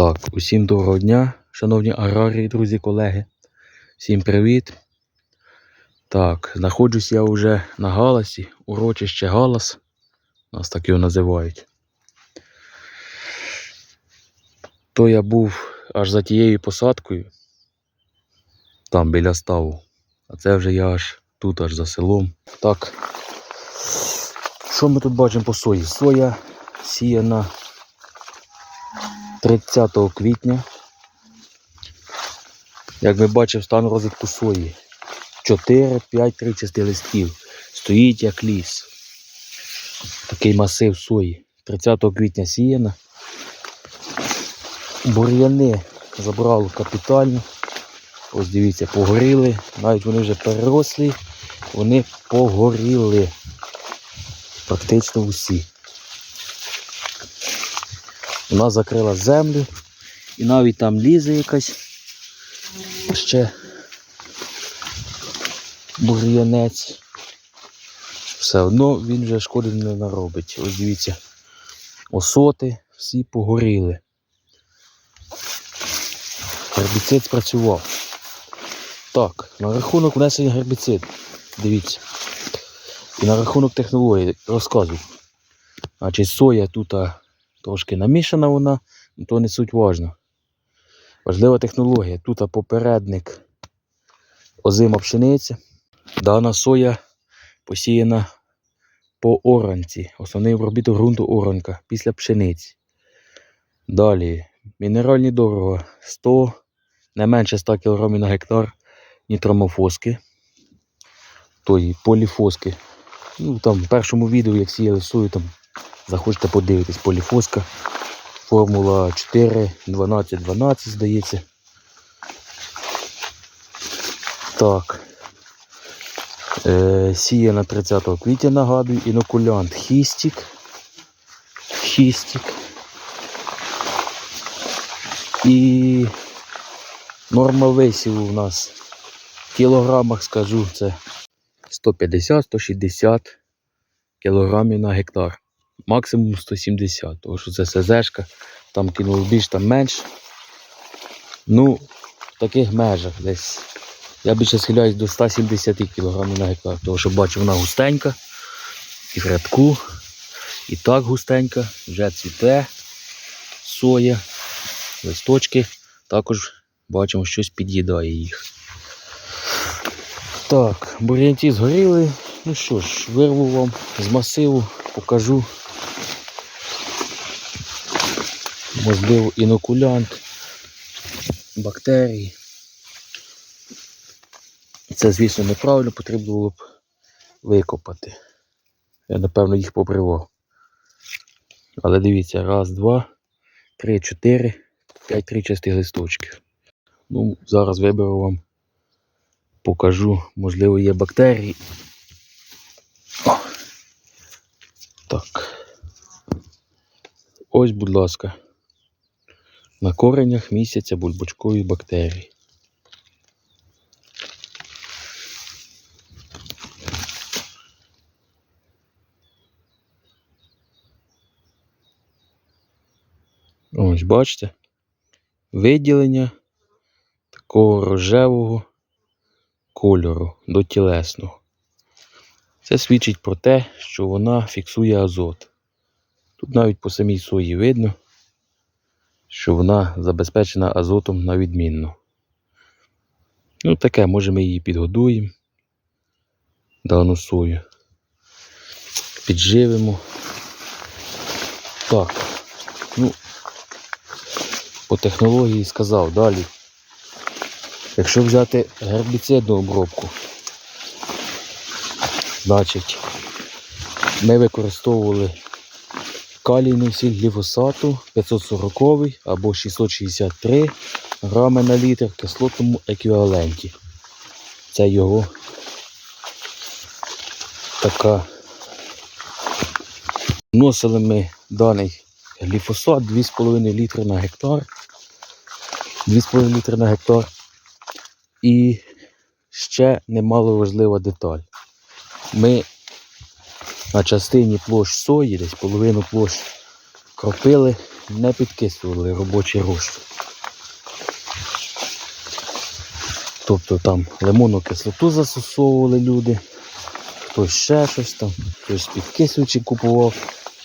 Так, усім доброго дня, шановні аграрії, друзі, колеги. Всім привіт. Так, знаходжусь я вже на галасі, урочище Галас. Нас так його називають. То я був аж за тією посадкою, там біля ставу. А це вже я аж тут, аж за селом. Так. Що ми тут бачимо по сої? Соя сіяна 30 квітня. Як ми бачимо, стан розвитку сої. 4-5 тричасти листків. Стоїть як ліс. Такий масив сої. 30 квітня сіяна. Бур'яни забрали капітально. Ось дивіться, погоріли. Навіть вони вже переросли, вони погоріли. Практично усі. Вона закрила землю і навіть там лізе якась ще бур'янець. Все одно він вже шкоди не наробить. Ось дивіться, осоти всі погоріли. Гербіцид спрацював. Так, на рахунок внесення гербіцид. Дивіться. І на рахунок технології розказую. Значить, соя тут трошки намішана вона, ну, то не суть важно. Важлива технологія. Тут попередник озима пшениця. Дана соя посіяна по оранці. Основний обробіток ґрунту оранка після пшениці. Далі мінеральні добрива 100, не менше 100 кг на гектар нітромофоски. Тої поліфоски. Ну, там в першому відео, як сіяли сою, там захочете подивитись, поліфоска. Формула 4, 12, 12, здається. Так. Е, сіяна 30 квітня, нагадую, інокулянт хістік. Хістік. І норма висіву у нас в кілограмах, скажу, це 150-160 кілограмів на гектар. Максимум 170, тому що це СЗшка, там кинули більш, там менш. Ну, в таких межах десь. Я більше схиляюсь до 170 кг на гектар, тому що бачу, вона густенька, і в рядку, і так густенька, вже цвіте, соя, листочки. Також бачимо, щось під'їдає їх. Так, бур'янці згоріли. Ну що ж, вирву вам з масиву, покажу. Можливо, інокулянт, бактерії. Це, звісно, неправильно, потрібно було б викопати. Я, напевно, їх побривав. Але дивіться, раз, два, три, чотири, п'ять тричастих листочків. Ну, зараз виберу вам, покажу, можливо, є бактерії. О. Так. Ось, будь ласка, на коренях місяця бульбочкові бактерії. Ось, бачите? Виділення такого рожевого кольору до тілесного. Це свідчить про те, що вона фіксує азот. Тут навіть по самій сої видно, що вона забезпечена азотом на відмінно. Ну, таке, може ми її підгодуємо, дану сою. Підживимо. Так, ну, по технології сказав далі. Якщо взяти гербіцидну обробку, значить ми використовували калійний сіль гліфосату 540 або 663 грами на літр в кислотному еквіваленті. Це його така. Вносили ми даний гліфосат 2,5 літри на гектар. 2,5 літри на гектар. І ще немало важлива деталь. Ми на частині площ сої, десь половину площ кропили не підкислювали робочий розчин. Тобто там лимонну кислоту застосовували люди, хтось ще щось там, хтось підкислюючи купував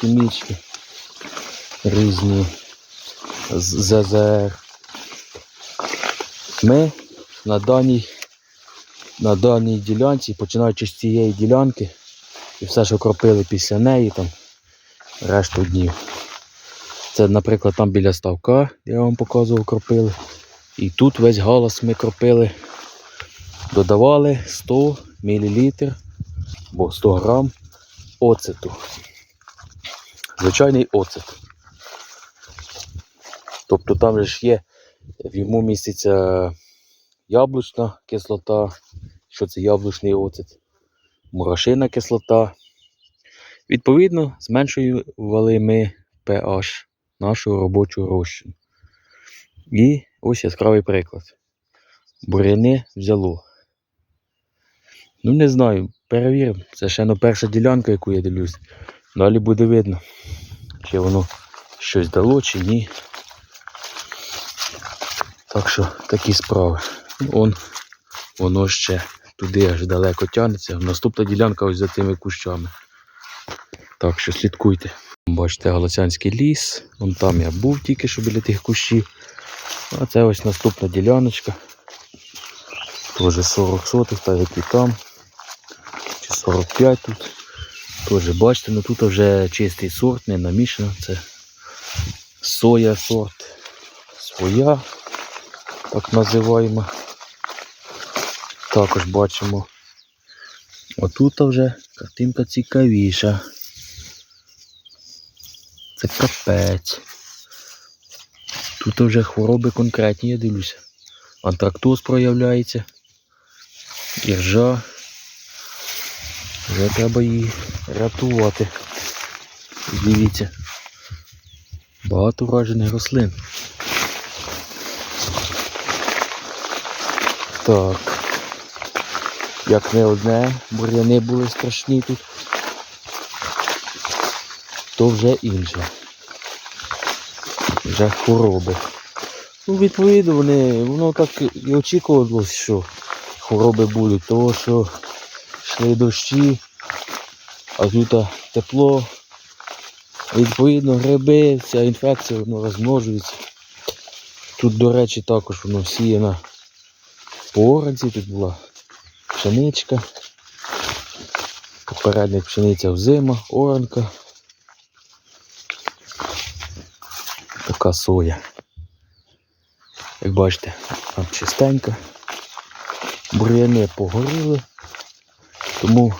хімічки різні ЗЗР. Ми на даній, на даній ділянці, починаючи з цієї ділянки, і все, що кропили після неї, там решту днів. Це, наприклад, там біля ставка, я вам показував, кропили. І тут весь галас ми кропили, додавали 100 мл або 100 грам оцету. Звичайний оцет. Тобто там ж є, в йому міститься яблучна кислота, що це яблучний оцет, мурашина кислота. Відповідно, зменшували ми pH нашого робочого розчину. І ось яскравий приклад. Буряни взяло. Ну, не знаю, перевіримо. Це ще ну, перша ділянка, яку я дивлюсь. Далі буде видно, чи воно щось дало, чи ні. Так що такі справи. Он, воно ще туди аж далеко тягнеться. Наступна ділянка ось за цими кущами. Так що слідкуйте. Бачите, Галицянський ліс. Вон там я був тільки що біля тих кущів. А це ось наступна діляночка. Теж 40 сотих, так як і там. Чи 45 тут. Теж бачите, ну тут вже чистий сорт, не намішано. Це соя сорт. Своя, так називаємо. Також бачимо. Отут вже картинка цікавіша. Це капець. Тут вже хвороби конкретні, я дивлюся. Антрактоз проявляється. Іржа. Вже треба її рятувати. Дивіться. Багато вражених рослин. Так. Як не одне, бур'яни були страшні тут, то вже інше. Вже хвороби. Ну, відповідно, вони, воно так і очікувалось, що хвороби будуть, тому що йшли дощі, а тут тепло. Відповідно, гриби, ця інфекція воно розмножується. Тут, до речі, також воно сіяно по оранці, тут була пшеничка. Попередник пшениця взима, оранка. Така соя. Як бачите, там чистенька. Бур'яни погоріли, тому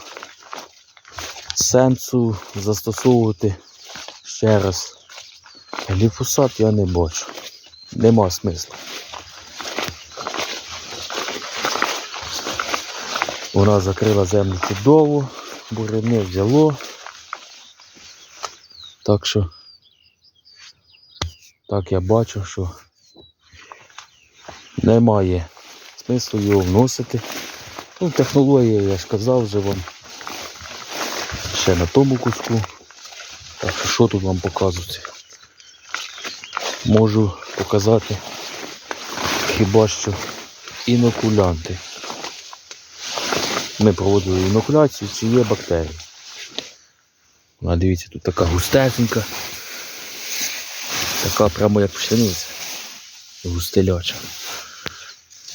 сенсу застосовувати ще раз гліфосат я не бачу. Нема смислу. Вона закрила землю чудово, буряни взяло. Так що так я бачу, що немає смислу його вносити. Ну, технологія, я ж казав вже вам ще на тому куску. Так що що тут вам показувати? Можу показати хіба що інокулянти. Ми проводили інокуляцію, чи є бактерії. Вона дивіться, тут така густесенька. Така прямо як пшениця. Густеляча.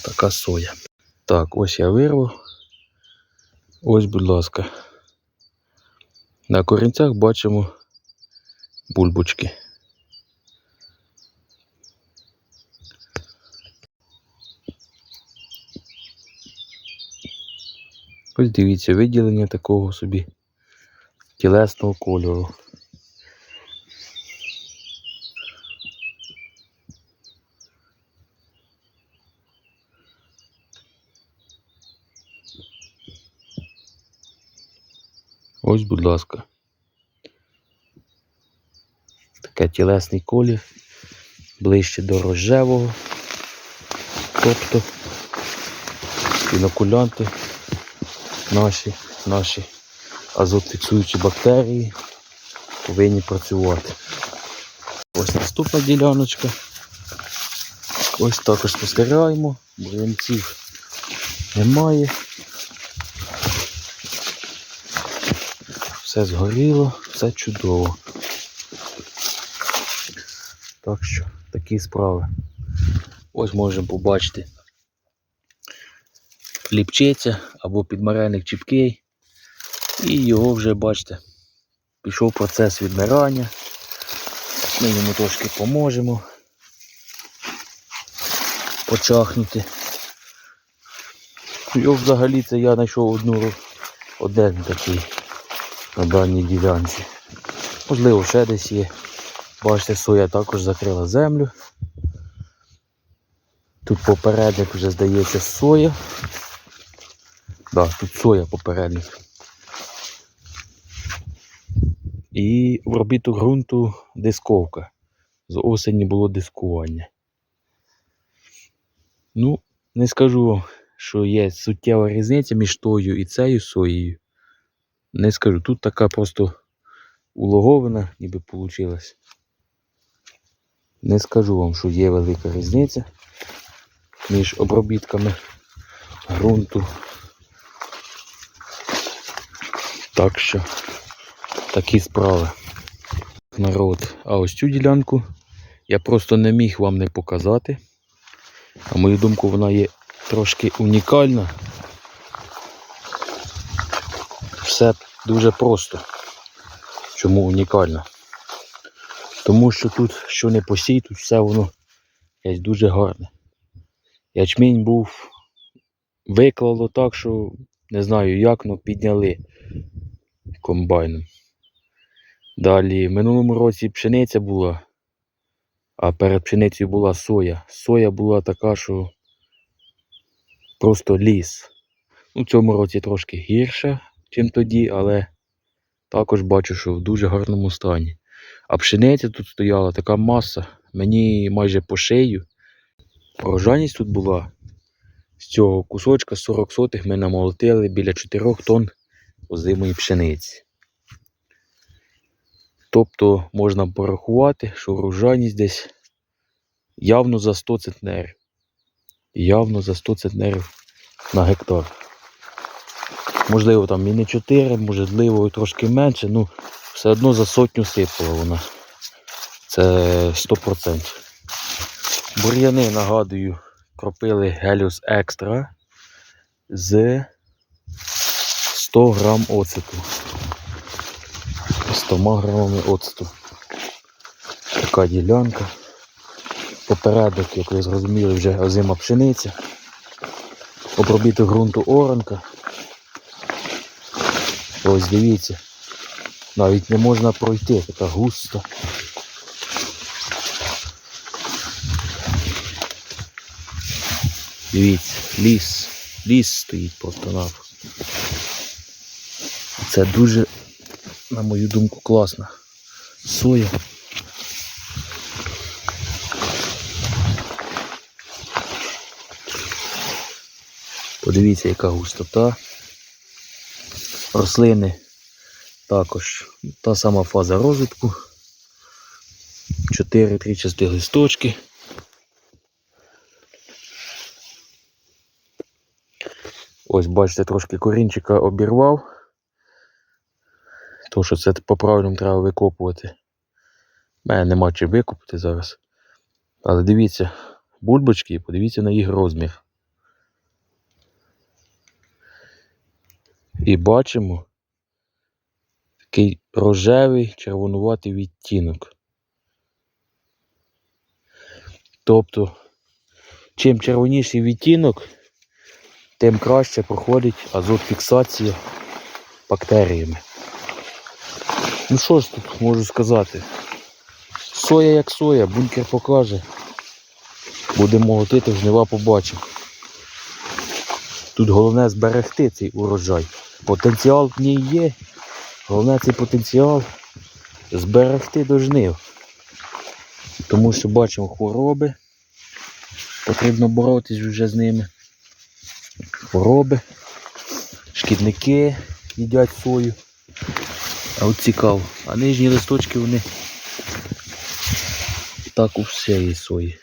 Така соя. Так, ось я вирвав. Ось, будь ласка. На корінцях бачимо бульбочки. Ось дивіться, виділення такого собі тілесного кольору. Ось, будь ласка. Таке тілесний колір, ближче до рожевого. Тобто інокулянти наші, наші азотфіксуючі бактерії повинні працювати. Ось наступна діляночка. Ось також спостерігаємо, бур'янців немає. Все згоріло, все чудово. Так що такі справи. Ось можемо побачити ліпчиця або підмарельник чіпкий. І його вже, бачите, пішов процес відмирання. Ми йому трошки поможемо почахнути. Його взагалі це я знайшов одну один такий на даній ділянці. Можливо, ще десь є. Бачите, соя також закрила землю. Тут попередник вже здається соя. Да, тут соя попередник. І в робіту ґрунту дисковка. З осені було дискування. Ну, не скажу, вам, що є суттєва різниця між тою і цією соєю. Не скажу. Тут така просто улоговина, ніби вийшла. Не скажу вам, що є велика різниця між обробітками ґрунту. Так що такі справи. Народ. А ось цю ділянку я просто не міг вам не показати. На мою думку, вона є трошки унікальна. Все дуже просто. Чому унікальна? Тому що тут, що не посій, тут все воно є дуже гарне. Ячмінь був виклало так, що не знаю як, але підняли комбайном. Далі, в минулому році пшениця була, а перед пшеницею була соя. Соя була така, що просто ліс. Ну, в цьому році трошки гірше, ніж тоді, але також бачу, що в дуже гарному стані. А пшениця тут стояла така маса, мені майже по шию. Урожайність тут була з цього кусочка 40 сотих ми намолотили біля 4 тонн озимої пшениці. Тобто можна порахувати, що урожайність десь явно за 100 центнерів. Явно за 100 центнерів на гектар. Можливо, там і не 4, можливо, і трошки менше, ну все одно за сотню сипала вона. Це 100%. Бур'яни, нагадую, кропили Helios Extra з 100 грам оцету. 100 грамами оцету. Така ділянка. Попередок, як ви зрозуміли, вже озима пшениця. Обробити ґрунту оранка. Ось дивіться. Навіть не можна пройти, така густа. Дивіться, ліс. Ліс стоїть просто напросто. Це дуже, на мою думку, класно. Соя. Подивіться, яка густота. Рослини також та сама фаза розвитку. Чотири трічасті листочки. Ось, бачите, трошки корінчика обірвав. То, що це по-правильному треба викопувати. У мене нема чим викопати зараз. Але дивіться, бульбочки, подивіться на їх розмір. І бачимо такий рожевий червонуватий відтінок. Тобто, чим червоніший відтінок, тим краще проходить азотфіксація бактеріями. Ну що ж тут можу сказати? Соя як соя, бункер покаже. Будемо молотити, жнива побачимо. Тут головне зберегти цей урожай. Потенціал в ній є. Головне цей потенціал зберегти до жнив. Тому що бачимо хвороби. Потрібно боротись вже з ними. Хвороби, шкідники їдять сою. А от цікаво. А нижні листочки вони так у всієї сої.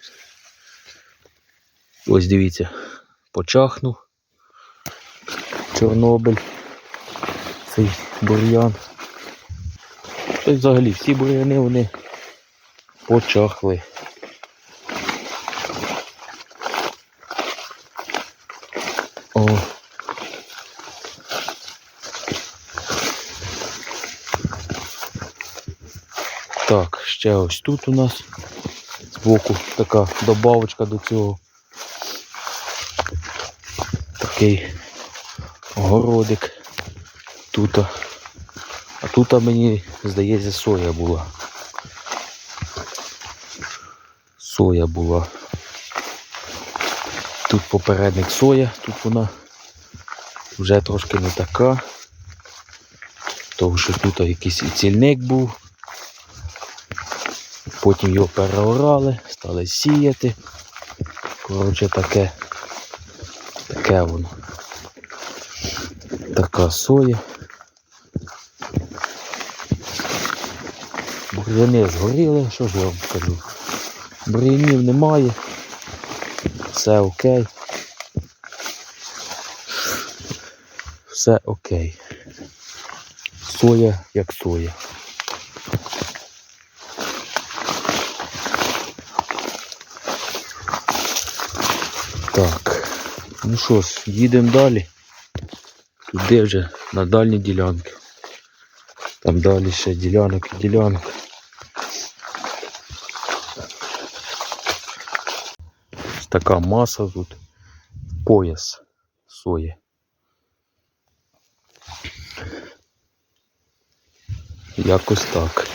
Ось дивіться, почахнув. Чорнобиль. Цей бур'ян. Взагалі всі бур'яни вони почахли. Так, ще ось тут у нас збоку така добавочка до цього. Такий городик тут. А тут мені здається соя була. Соя була. Тут попередник соя, тут вона вже трошки не така. Тому що тут якийсь і цільник був. Потім його переорали, стали сіяти. Коротше, таке, таке воно. Така соя. Бур'яни згоріли, що ж я вам скажу. Бур'янів немає. Все окей. Все окей. Соя як соя. Так, ну що ж, їдемо далі. Туди вже на дальні ділянки. Там далі ще ділянок і ділянок. Така маса тут. Пояс сої. Якось так.